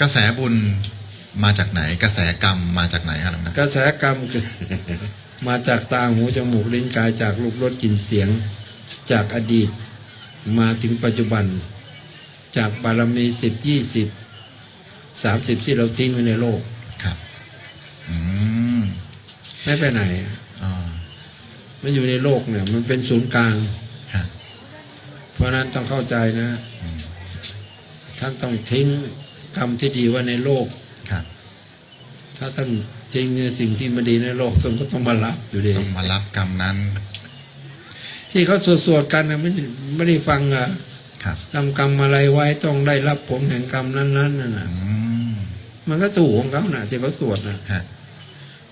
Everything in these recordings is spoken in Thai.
กระแสบุญมาจากไหน กระแสกรรมมาจากไหนครับหลวงตากระแสกรรมคือ มาจากตาหูจมูกลิ้นกายจากรูปรสกลิ่นเสียง จากอดีต มาถึงปัจจุบัน จากบารมีสิบยี่สิบสามสิบที่เราทิ้งไว้ในโลกครับ อืมไม่ไปไหนอ่ามันอยู่ในโลกเนี่ย มันเป็นศูนย์กลางฮะเพราะฉะนั้นต้องเข้าใจนะอืมท่านต้องทิ้ง กรรมที่ดีไว้ในโลกครับ ถ้าท่านทิ้งสิ่งที่ไม่ดีในโลกท่านก็ต้องมารับอยู่ดีต้องมารับกรรมนั้น ที่เขาสวดๆกันนะไม่ได้ไม่ได้ฟังอะครับทำกรรมอะไรไว้ต้องได้รับผลแห่งกรรมนั้นๆน่ะนะอืมมันก็ถูกของเขานะที่เขาสวดนะฮะ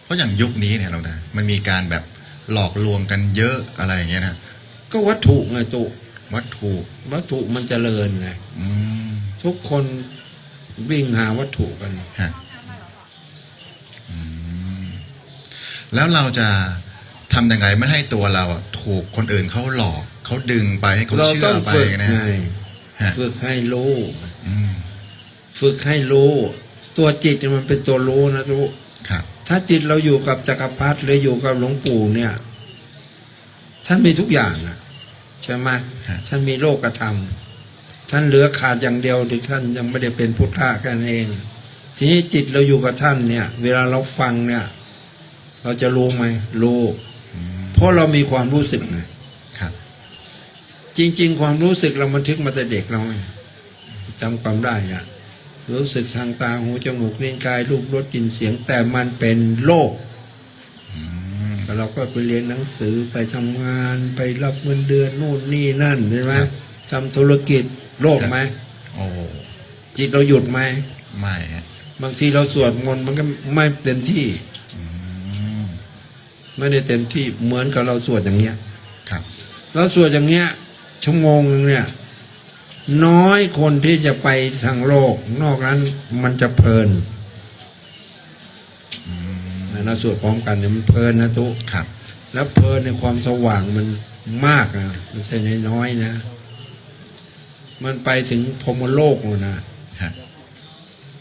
เพราะอย่างยุคนี้เนี่ยหลวงตามันมีการแบบหลอกลวงกันเยอะอะไรอย่างเงี้ยนะก็วัตถุไงตุวัตถุ วัตถุมันเจริญไงอืมทุกคน วิ่งหาวัตถุกันฮะอืมแล้วเราจะทำยังไงไม่ให้ตัวเราอะถูกคนอื่นเขาหลอกเขาดึงไปให้เขาเราเชื่ต้อองไปฝึกนะไงฮะฝึกให้รู้ อืมฝึกให้รู้ ตัวจิตมันเป็นตัวรู้นะทุกครับ ถ้าจิตเราอยู่กับจักรพรรดิหรืออยู่กับหลวงปู่เนี่ย ท่านมีทุกอย่างอะใช่ไหมฮะ ท่านมีโลกธรรม ท่านเหลือขาดอย่างเดียวที่ท่านยังไม่ได้เป็นพุทธะแค่นั้นเอง ทีนี้จิตเราอยู่กับท่านเนี่ย เวลาเราฟังเนี่ย เราจะรู้ไหมรู้อืมเพราะเรามีความรู้สึกไงครับ จริง ๆ ความรู้สึกเราบันทึกมาแต่เด็กเราไงจำความได้นะรู้สึกทางตาหูจมูกลิ้นกายรูปรสกลิ่นเสียง แต่มันเป็นโลกอืมแล้วเราก็ไปเรียนหนังสือไปทำงานไปรับเงินเดือนนู่นนี่นั่นเห็นไหมครับทำธุรกิจ โลกไหมโอ้จิตเราหยุดไหมไม่ฮะบางทีเราสวดมนต์มันก็ไม่เต็มที่อืมไม่ได้เต็มที่เหมือนกับเราสวดอย่างเงี้ย ครับเราสวดอย่างเงี้ยชั่วโมงนึงเนี่ย น้อยคนที่จะไปทางโลก นอกนั้นมันจะเพลินอืมนะเราสวดพร้อมกันเนี่ยมันเพลินนะทุกครับ แล้วเพลินในความสว่างมันมากนะไม่ใช่น้อยๆนะ มันไปถึงพรหมโลกเลยนะฮะ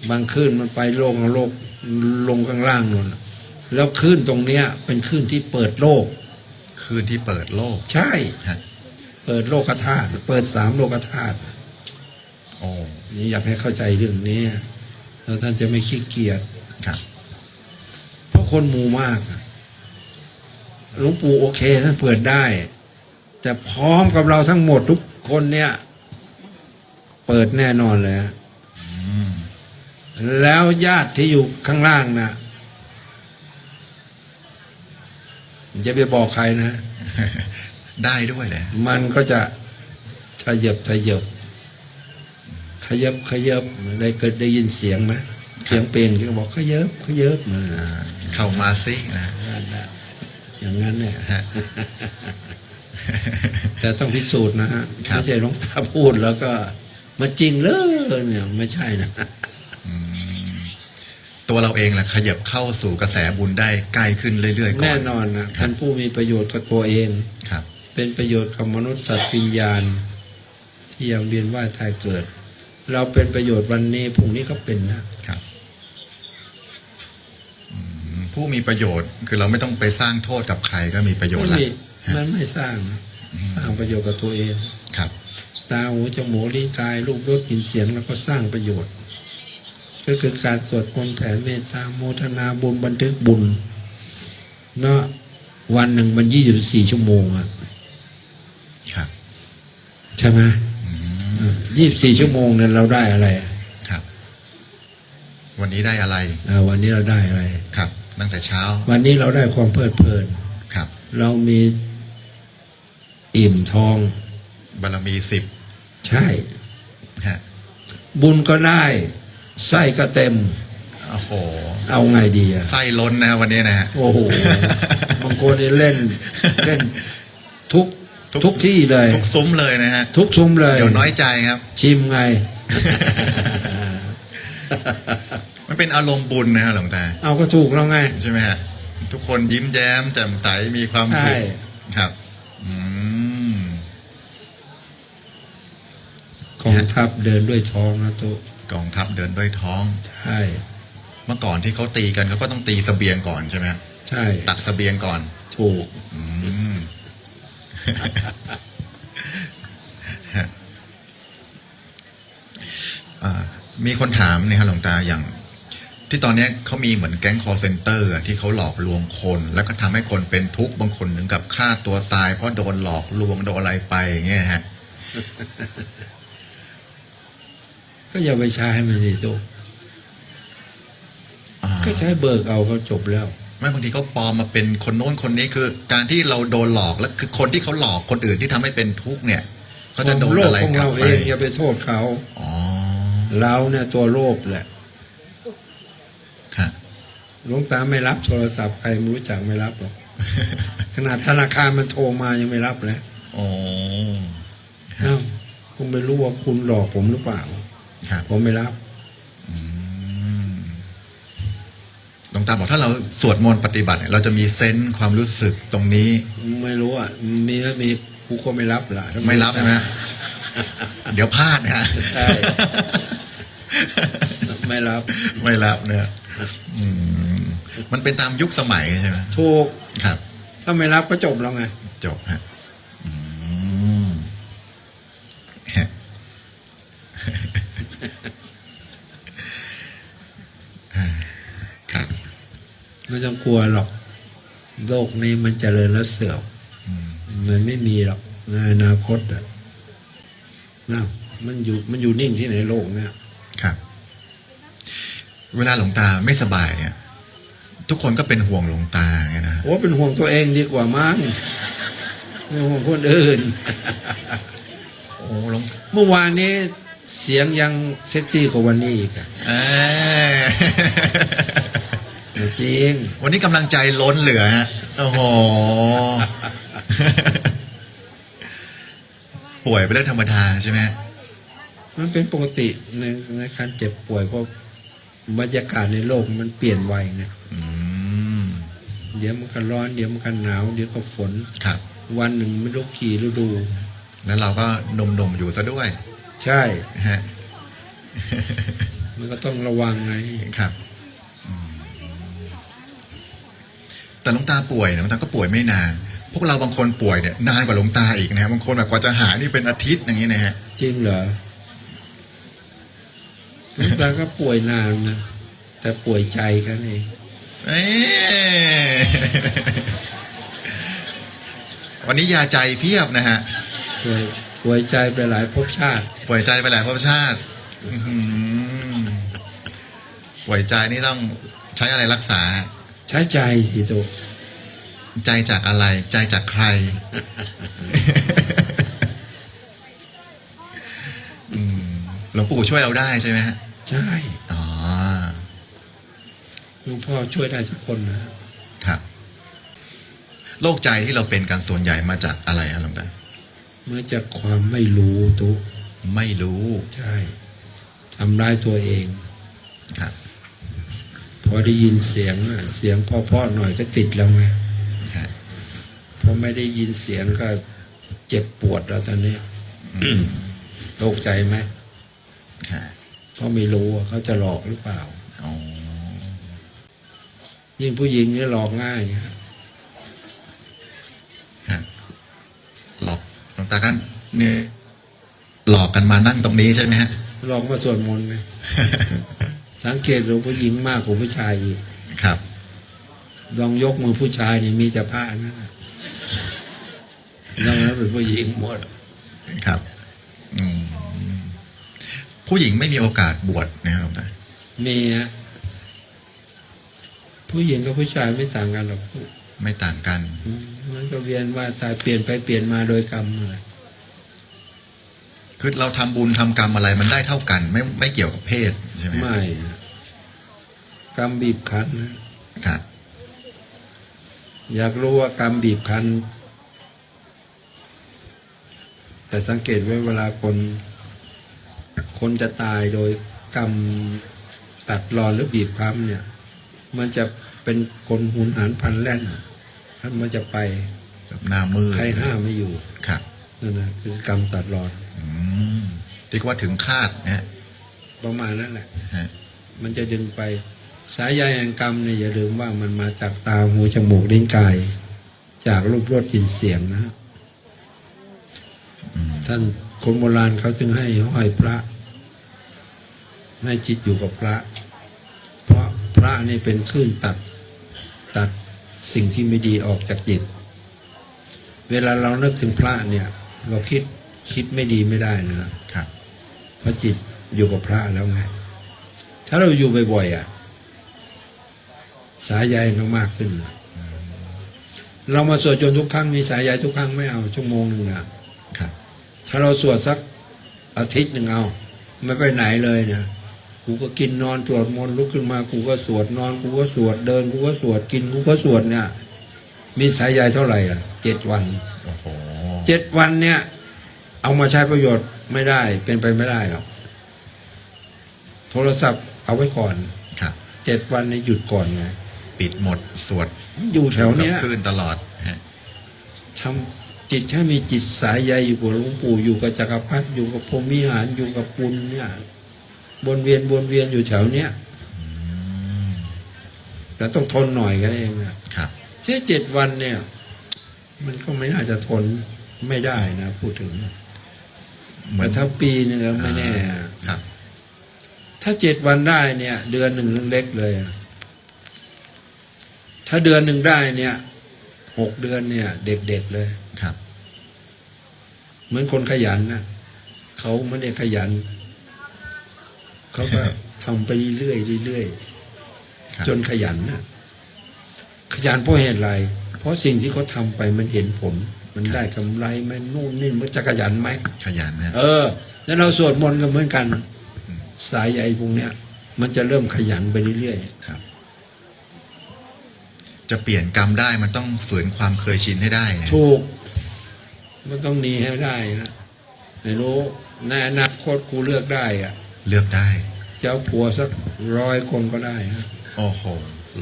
บางคลื่นมันไปโลกนโลกลงข้างล่างนู่นน่ะแล้วคลื่นตรงเนี้ย เป็นคลื่นที่เปิดโลกคืนที่เปิดโลก ใช่ฮะเปิดโลกธาตุเปิดสามโลกธาตุโอ้นี่อยากให้เข้าใจเรื่องนี้แล้วท่านจะไม่ขี้เกียจครับเพราะคนหมู่มากอะหลวงปู่โอเคท่านเปิดได้ แต่พร้อมกับเราทั้งหมดทุกคนเนี่ย เปิดแน่นอนเลยอืมแล้วญาติที่อยู่ข้างล่างนะอย่าไปบอกใครนะ ได้ด้วยเลยมันก็จะขยับขยับขยับขยับได้เกิดได้ยินเสียงไหมเสียงเป็นก็บอกขยับขยับนะอ่าเข้ามาซินะนั่นน่ะอย่างนั้นเนี่ยฮะแต่ต้องพิสูจน์นะฮะครับไม่ใช่หลวงตาพูดแล้วก็ มาจริงเลยเนี่ยไม่ใช่นะอืมตัวเราเองแหละขยับเข้าสู่กระแสบุญได้ใกล้ขึ้นเรื่อยๆก่อนแน่นอนนะท่านผู้มีประโยชน์กับตัวเองครับ เป็นประโยชน์กับมนุษย์สัตว์วิญญาณ ที่ยังเวียนว่ายตายเกิด เราเป็นประโยชน์วันนี้พรุ่งนี้ก็เป็นนะครับอืมผู้มีประโยชน์คือเราไม่ต้องไปสร้างโทษกับใครก็มีประโยชน์ไม่ละมีมันไม่สร้างนะอืมสร้างประโยชน์กับตัวเองครับ ตาหูจมูกลิ้นกายรูปรสกลิ่นเสียงแล้วก็สร้างประโยชน์ ก็คือการสวดมนต์แผ่เมตตาโมทนาบุญบันทึกบุญเนาะวันหนึ่งมันยี่สิบสี่ชั่วโมงอะครับใช่ไหมอืมยี่สิบสี่ชั่วโมงเนี่ยเราได้อะไรอะครับ วันนี้ได้อะไรเออวันนี้เราได้อะไรครับ ตั้งแต่เช้า วันนี้เราได้ความเพลิดเพลินครับ เรามีอิ่มทองบารมีสิบ ใช่ฮะบุญก็ได้ไส้ก็เต็ม โอ้โห เอาไงดีอะไส้ล้นนะครับวันนี้นะฮะโอ้โหบางคนนี่เล่นเล่นทุกทุกทุกที่เลย ทุกซุ้มเลยนะฮะ ทุกชุมเลย เดี๋ยวน้อยใจครับ ชิมไง มันเป็นอารมณ์บุญนะฮะหลวงตา เอาก็ถูกแล้วไง ใช่ไหมฮะ ทุกคนยิ้มแย้มแจ่มใสมีความสุใช่ขครับ อืม กองทัพเดินด้วยท้องนะตุฮกองทัพเดินด้วยท้อง ใช่ เมื่อก่อนที่เขาตีกันเขาก็ต้องตีเสบียงก่อนใช่ไหมฮะใช่ ตักเสบียงก่อน ถูก อืมฮะอ่ามีคนถามเนี่ยฮะหลวงตาอย่าง ที่ตอนเนี้ยเขามีเหมือนแก๊งคอร์เซนเตอร์ที่เขาหลอกลวงคน แล้วก็ทำให้คนเป็นทุกข์บางคนถึงกับฆ่าตัวตาย เพราะโดนหลอกลวงโดนอะไรไปอย่างเงี้ยฮะ ก็อย่าไปใช้ให้มันดีตุกอ่าก็ใช้เบิกเอาก็จบแล้วไม่บางทีเขาปลอมมาเป็นคนโน้นคนนี้คือ การที่เราโดนหลอกแล้วคือคนที่เขาหลอกคนอื่นที่ทำให้เป็นทุกข์เนี่ยเขาจะโดนโลกอะไรของกลับเราไปเองอย่าไปโทษเขาอ๋อเราเนี่ยตัวโลภแหละครับหลวงตาไม่รับโทรศัพท์ใครไม่รู้จักไม่รับหรอกขนาดธนาคารมันโทรมายังไม่รับเลยอ๋ออ้าวผมไม่รู้ว่าคุณหลอกผมหรือเปล่า ครับ ผมไม่รับ อืมหลวงตาบอกถ้าเราสวดมนต์ปฏิบัติเนี่ยเราจะมีเซนส์ความรู้สึกตรงนี้ ไม่รู้อะมีก็มีกูก็ไม่รับละถ้าไม่รับใช่ไหมเดี๋ยวพลาดนะฮะใช่ไม่รับ ไม่รับเนี่ยอืมมันเป็นตามยุคสมัยใช่ไหมถูกครับ ถ้าไม่รับก็จบแล้วไง จบฮะอืมฮะ ครับ ไม่ต้องกลัวหรอก โลกนี้มันเจริญแล้วเสื่อมอืมมันไม่มีหรอกในอนาคตอะนะมันอยู่มันอยู่นิ่งที่ไหนโลกเนี่ยครับ เวลาหลวงตาไม่สบายเนี่ยทุกคนก็เป็นห่วงหลวงตาไงนะโอ้เป็นห่วงตัวเองดีกว่ามั้งไม่ห่วงคนอื่น โอ้หลวงเมื่อวานนี้เสียงยังเซ็กซี่กว่าวันนี้อีกอะเอ้ย จริง วันนี้กำลังใจล้นเหลือฮะโอ้โห ป่วยเป็นเรื่องธรรมดาใช่ไหมมันเป็นปกติในในการเจ็บป่วยเพราะบรรยากาศในโลกมันเปลี่ยนไวไงอืมเดี๋ยวมันก็ร้อน เดี๋ยวมันก็หนาว เดี๋ยวก็ฝน ครับ วันหนึ่งไม่รู้กี่ฤดู แล้วเราก็หนุ่มๆอยู่ซะด้วยใช่ฮะ มันก็ต้องระวังไง ครับ แต่หลวงตาป่วยเนี่ยหลวงตาก็ป่วยไม่นาน พวกเราบางคนป่วยเนี่ยนานกว่าหลวงตาอีกนะฮะบางคนแบบกว่าจะหายนี่เป็นอาทิตย์อย่างนี้นะฮะจริงเหรอหลวงตาก็ป่วยนานนะแต่ป่วยใจกันเองเอ้ยวันนี้ยาใจเพียบนะฮะป่วยป่วยใจไปหลายภพชาติ ป่วยใจไปหลายภพชาติอื้อหือป่วยใจนี่ต้องใช้อะไรรักษา ใช้ใจสิโตใจจากอะไร ใจจากใครอืมหลวงปู่ช่วยเราได้ใช่ไหมฮะใช่อ๋อหลวงพ่อช่วยได้ทุกคนนะครับโรคใจที่เราเป็นกันส่วนใหญ่มาจากอะไรครับหลวงตามาจากความไม่รู้ตุไม่รู้ ใช่ทำร้ายตัวเองครับพ อได้ยินเสียงน่ะเสียงเพราะๆหน่อยก็ติดแล้วไงฮะพอไม่ได้ยินเสียงก็เจ็บปวดแล้วตอนนี้อืมโรคใจไหมค่ะเพราะไม่รู้ว่าเขาจะหลอกหรือเปล่าอ๋อยิ่งผู้หญิงนี่หลอกง่ายฮะหลอกหลวงตากันเนี่ยหลอกกันมานั่งตรงนี้ใช่ไหมฮะ หลอกมาสวดมนต์ไง สังเกตดูผู้หญิงมากกว่าผู้ชายอีกครับลองยกมือผู้ชายนี่มีแต่ผ้านั่นน่ะนอกนั้นเป็นผู้หญิงหมดครับอืมผู้หญิงไม่มีโอกาสบวชนะครับหลวงตามีฮะผู้หญิงกับผู้ชายไม่ต่างกันหรอกไม่ต่างกันอืมมันก็เวียนว่าตายเปลี่ยนไปเปลี่ยนมาโดยกรรมนั่นแหละ คือเราทำบุญทำกรรมอะไรมันได้เท่ากัน ไม่ไม่เกี่ยวกับเพศใช่ไหมไม่ กรรมบีบคั้นนะครับอยากรู้ว่ากรรมบีบคั้น แต่สังเกตไว้เวลาคน คนจะตายโดยกรรมตัดรอนหรือบีบคั้นเนี่ย มันจะเป็นคนหุนหารพันแล่นท่านมันจะไปแบบหน้ามืดใครห้ามไม่อยู่ครับนั่นนะคือกรรมตัดรอนอืม ที่ว่าถึงคาดนะฮะประมาณนั้นแหละฮะมันจะดึงไป สายใยแห่งกรรมเนี่ยอย่าลืมว่ามันมาจากตาหูจมูกลิ้นกาย จากรูปรสกลิ่นเสียงนะฮะอืมท่านคนโบราณเขาจึงให้ห้อยพระ ให้จิตอยู่กับพระ เพราะพระนี่เป็นคลื่นตัดตัดสิ่งที่ไม่ดีออกจากจิต เวลาเรานึกถึงพระเนี่ย เราคิด คิดไม่ดีไม่ได้นะครับครับ เพราะจิตอยู่กับพระแล้วไง ถ้าเราอยู่บ่อยๆอะ สายใยมันมากขึ้นนะเรามาสวดจนทุกครั้งมีสายใยทุกครั้งไม่เอาชั่วโมงหนึ่งอะครับ ถ้าเราสวดสักอาทิตย์หนึ่งเอา ไม่ไปไหนเลยเนี่ยกูก็กินนอนสวดมนต์ลุกขึ้นมากูก็สวดนอนกูก็สวดเดินกูก็สวดกินกูก็สวดเนี่ยมีสายใยเท่าไหร่ล่ะเจ็ดวันโอ้โหเจ็ดวันเนี่ย เอามาใช้ประโยชน์ไม่ได้เป็นไปไม่ได้หรอกโทรศัพท์เอาไว้ก่อนครับเจ็ดวันนี้หยุดก่อนไงปิดหมดสวดอยู่แถวเนี้ยกับคลื่นตลอดฮะทำจิตให้มีจิตสายใยอยู่กับหลวงปู่อยู่กับจักรพรรดิอยู่กับพรหมิหารอยู่กับปุณเนี่ยวนเวียนวนเวียนอยู่แถวเนี้ยอืมแต่ต้องทนหน่อยกันเองนะครับแค่เจ็ดวันเนี่ย มันก็ไม่น่าจะทนไม่ได้นะ พูดถึงเหมื แต่อนถ้าปีหนึงก็ไม่แน่ครับ ถ้าเจ็ดวันได้เนี่ย เดือนหนึ่งเล็กเลยอะถ้าเดือนหนึ่งได้เนี่ยหกเดือนเนี่ย เด็กๆเลยครับ เหมือนคนขยันนะเขาไม่ได้ขยัน เขาก็ทำไปเรื่อยๆเรื่อยครับๆจนขยันนะขยันเพราะเหตุอะไร เพราะสิ่งที่เขาทำไปมันเห็นผล มันได้กำไรไหมันนู่นนี่มันจะขยันไหมขยันนะเออ แล้วเราสวดมนต์กันเหมือนกัน สายใยพวกเนี้ย มันจะเริ่มขยันไปเรื่อยครับ จะเปลี่ยนกรรมได้มันต้องฝืนความเคยชินให้ได้ไงๆถูก มันต้องหนีให้ได้นะไม่รู้ในอนาคตกูเลือกได้อะเลือกได้จะเอาผัวสักร้อยคนก็ได้ฮะโอ้โห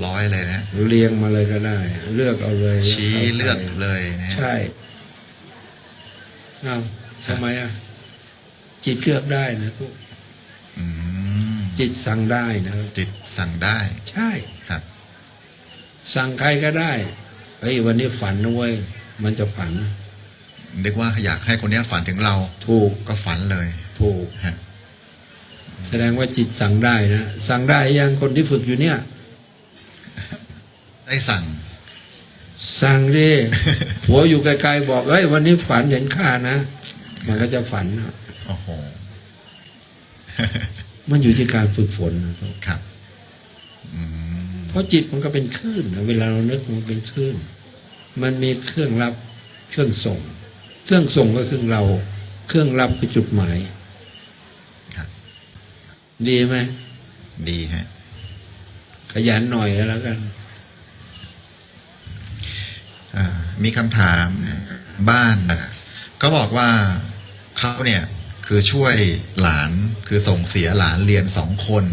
ร้อยเลยนะ เรียงมาเลยก็ได้ เลือกเอาเลย ชี้เลือกเลยนะใช่อ้าวทำไมอะ จิตเลือกได้นะทุกอืมจิตสั่งได้นะ จิตสั่งได้ ใช่ครับ สั่งใครก็ได้เฮ้ยวันนี้ฝันนะเว้ยมันจะฝันนึกว่าอยากให้คนเนี้ยฝันถึงเรา ถูกก็ฝันเลย ถูกฮะแสดงว่าจิตสั่งได้นะ สั่งได้ยังคนที่ฝึกอยู่เนี่ย ได้สั่ง สั่งดิหัวอยู่ไกลๆบอกเอ้ยวันนี้ฝันเห็นข้านะ มันก็จะฝันนะโอ้โหมันอยู่ที่การฝึกฝนนะครับครับอืมเพราะจิตมันก็เป็นคลื่นนะเวลาเรานึกมันเป็นคลื่น มันมีเครื่องรับเครื่องส่ง เครื่องส่งก็คือเรา เครื่องรับคือจุดหมายครับดีไหม ดีฮะ ขยันหน่อยก็แล้วกันอ่า มีคำถามบ้านนะก็บอกว่าเขาเนี่ยคือช่วยหลานคือส่งเสียหลานเรียนสองคน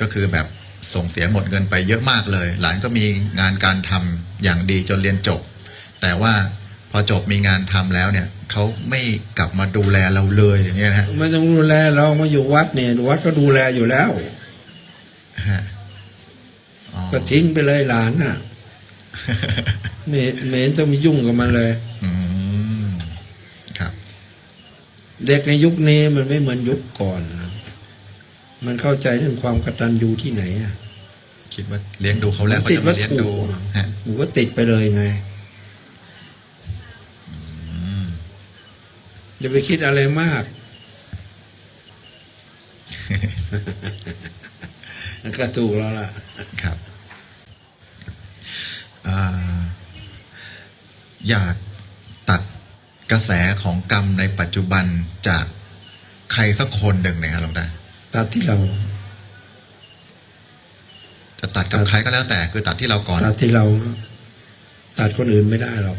ก็คือแบบส่งเสียหมดเงินไปเยอะมากเลย หลานก็มีงานการทำอย่างดีจนเรียนจบ แต่ว่าพอจบมีงานทำแล้วเนี่ยเขาไม่กลับมาดูแลเราเลยอย่างเงี้ยนะฮะไม่ต้องดูแลเรามาอยู่วัดเนี่ยวัดก็ดูแลอยู่แล้วฮะอ๋อก็ทิ้งไปเลยหลานน่ะ ไม่ไม่เห็นต้องมียุ่งกับมันเลยอืมครับ เด็กในยุคนี้มันไม่เหมือนยุคก่อนนะมันเข้าใจเรื่องความกตัญญูที่ไหนอะคิดว่าเลี้ยงดูเขาแล้วเขาติดจะวัมาตเลี้ยงถุดูฮะกูก็ติดไปเลยไงอืมอย่าไปคิดอะไรมากมันก็ถูกแล้วล่ะ ครับอ่า อยากตัดกระแสของกรรมในปัจจุบันจากใครสักคนหนึ่งเนะครับหลวงตาตัดที่เรา จะตัดกับใครก็แล้วแต่ คือตัดที่เราก่อนตัดที่เรา ตัดคนอื่นไม่ได้หรอก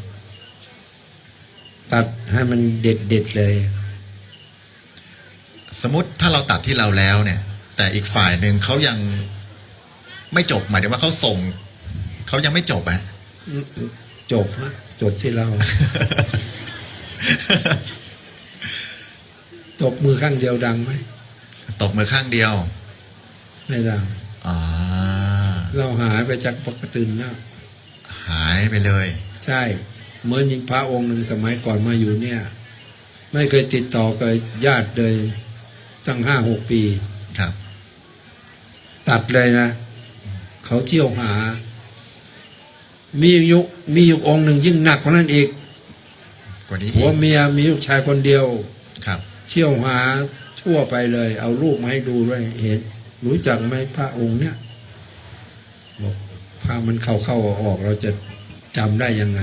ตัดให้มันเด็ดเด็ดๆเลย สมมติถ้าเราตัดที่เราแล้วเนี่ย แต่อีกฝ่ายหนึ่งเขายังไม่จบหมายถึงว่าเขาส่งเขายังไม่จบอะ จบฮะจบที่เราจบมือข้างเดียวดังไหมตบมือข้างเดียว ไม่ได้อ่าเราหายไปจากปกติแล้วหายไปเลย ใช่ เหมือนยิงพระองค์หนึ่งสมัยก่อนมาอยู่เนี่ย ไม่เคยติดต่อกับญาติเลยตั้งห้าหกปี ครับ ตัดเลยนะ เขาเที่ยวหา มีอยู่มีอยู่องค์หนึ่งยิ่งหนักกว่านั้นอีกกว่านี้ผัอีวกเมียมีลูกชายคนเดียว ครับ เที่ยวหาทั่วไปเลย เอารูปมาให้ดูด้วยเห็น รู้จักไหมพระองค์เนี่ยบอกพระมันเข้าเข้าออกออกเราจะจำได้ยังไง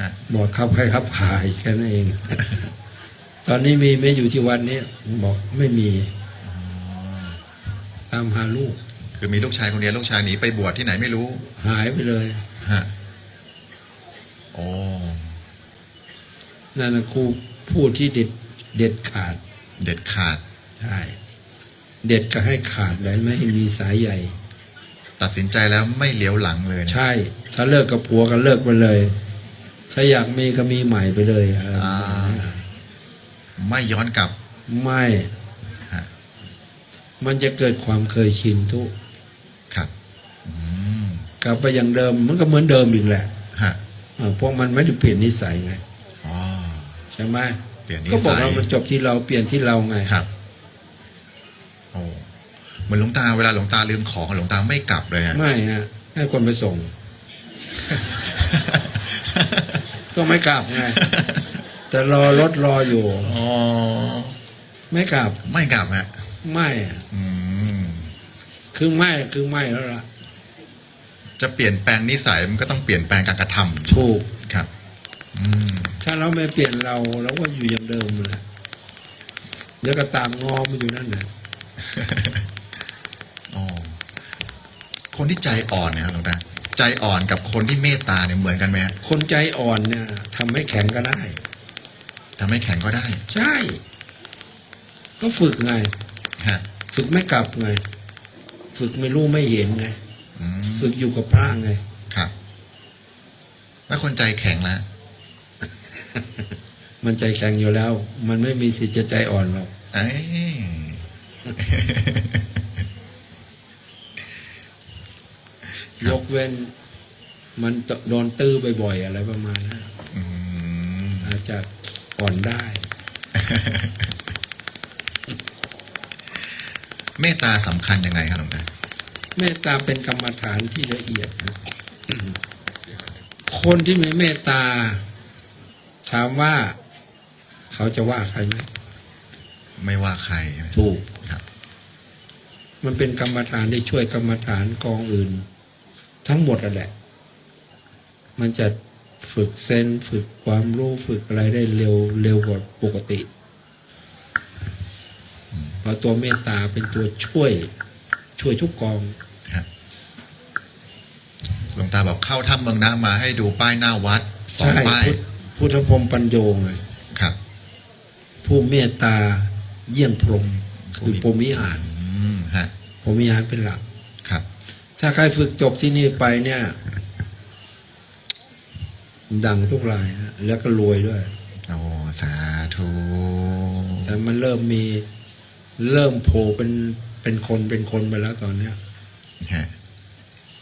ฮะ บอกครับให้ครับขายแค่นั้นเอง ตอนนี้มีไหม่อยู่ที่วัดนี้บอกไม่มีอ๋อตามหาลูกคือมีลูกชายคนเดียวลูกชายหนีไปบวชที่ไหนไม่รู้ หายไปเลย ฮะโอ้นั่นนะครูพูดที่เด็ดเด็ดขาด เด็ดขาดใช่เด็ดก็ให้ขาดเลยไม่ให้มีสายใหญ่ ตัดสินใจแล้วไม่เลี้ยวหลังเลยนะใช่ ถ้าเลิกกับผัวก็เลิกไปเลย ถ้าอยากมีก็มีใหม่ไปเลยอะไรประมาณนี้ไม่ย้อนกลับ ไม่ฮะมันจะเกิดความเคยชินทุกครับอืม กลับไปอย่างเดิมมันก็เหมือนเดิมอีกแหละฮะอ่าเพราะมันไม่ได้เปลี่ยนนิสัยไงอ๋อใช่ไหมเปลี่ยนนิก็บอกสัยเรามันจบที่เราเปลี่ยนที่เราไงครับโอ้เหมือนหลวงตาเวลาหลวงตาลืมของหลวงตาไม่กลับเลยฮะไม่ฮะให้คนไปส่ง ก็ไม่กลับไงแต่รอรถรออยู่อ๋อไม่กลับ ไม่กลับฮะไม่อะอืมคือไม่คือไม่แล้วล่ะ จะเปลี่ยนแปลงนิสัยมันก็ต้องเปลี่ยนแปลงการกระทำถูกครับอืมถ้าเราไม่เปลี่ยนเราเราก็อยู่อย่างเดิมแหละแล้วก็ตามงอมันอยู่นั่นแหละอ๋อคนที่ใจอ่อนเนี่ยครับหลวงตาใจอ่อนกับคนที่เมตตาเนี่ยเหมือนกันไหมฮะคนใจอ่อนเนี่ยทำให้แข็งก็ได้ทำให้แข็งก็ได้ ใช่ ก็ฝึกไงฮะฝึกไม่กลับไง ฝึกไม่รู้ไม่เห็นไงอืม ฝึกอยู่กับพระไง ครับ แล้วคนใจแข็งแล้วมันใจแข็งอยู่แล้ว มันไม่มีสิทธิ์จะใจอ่อนหรอกเอ้ยยกเว้น มันโดนตื้อบ่อยๆอะไรประมาณนั้นอืมอาจจะอ่อนได้ เมตตาสำคัญยังไงครับหลวงตา เมตตาเป็นกรรมฐานที่ละเอียดนะคนที่มีเมตตา ถามว่าเขาจะว่าใครไหมไม่ว่าใครใช่ไหมถูกครับ มันเป็นกรรมฐานที่ช่วยกรรมฐานกองอื่น ทั้งหมดนั่นแหละ มันจะฝึกเซนส์ฝึกความรู้ฝึกอะไรได้เร็วเร็วกว่าปกติเพราะตัวเมตตาเป็นตัวช่วยช่วยทุกกองครับ หลวงตาบอกเข้าถ้ำเมืองน้ำมาให้ดูป้ายหน้าวัดสองใช่ป้ายพุทธพุทธพรหมปัญโยไงครับ ผู้เมตตาเยี่ยงพรหมคือพรหมิหารอืมฮะพรหมิหารเป็นหลัก ครับ ถ้าใครฝึกจบที่นี่ไปเนี่ย ดังทุกรายนะแล้วก็รวยด้วย โอ้สาธุแต่มันเริ่มมีเริ่มโผล่เป็นเป็นคนเป็นคนไปแล้วตอนเนี้ย ฮะ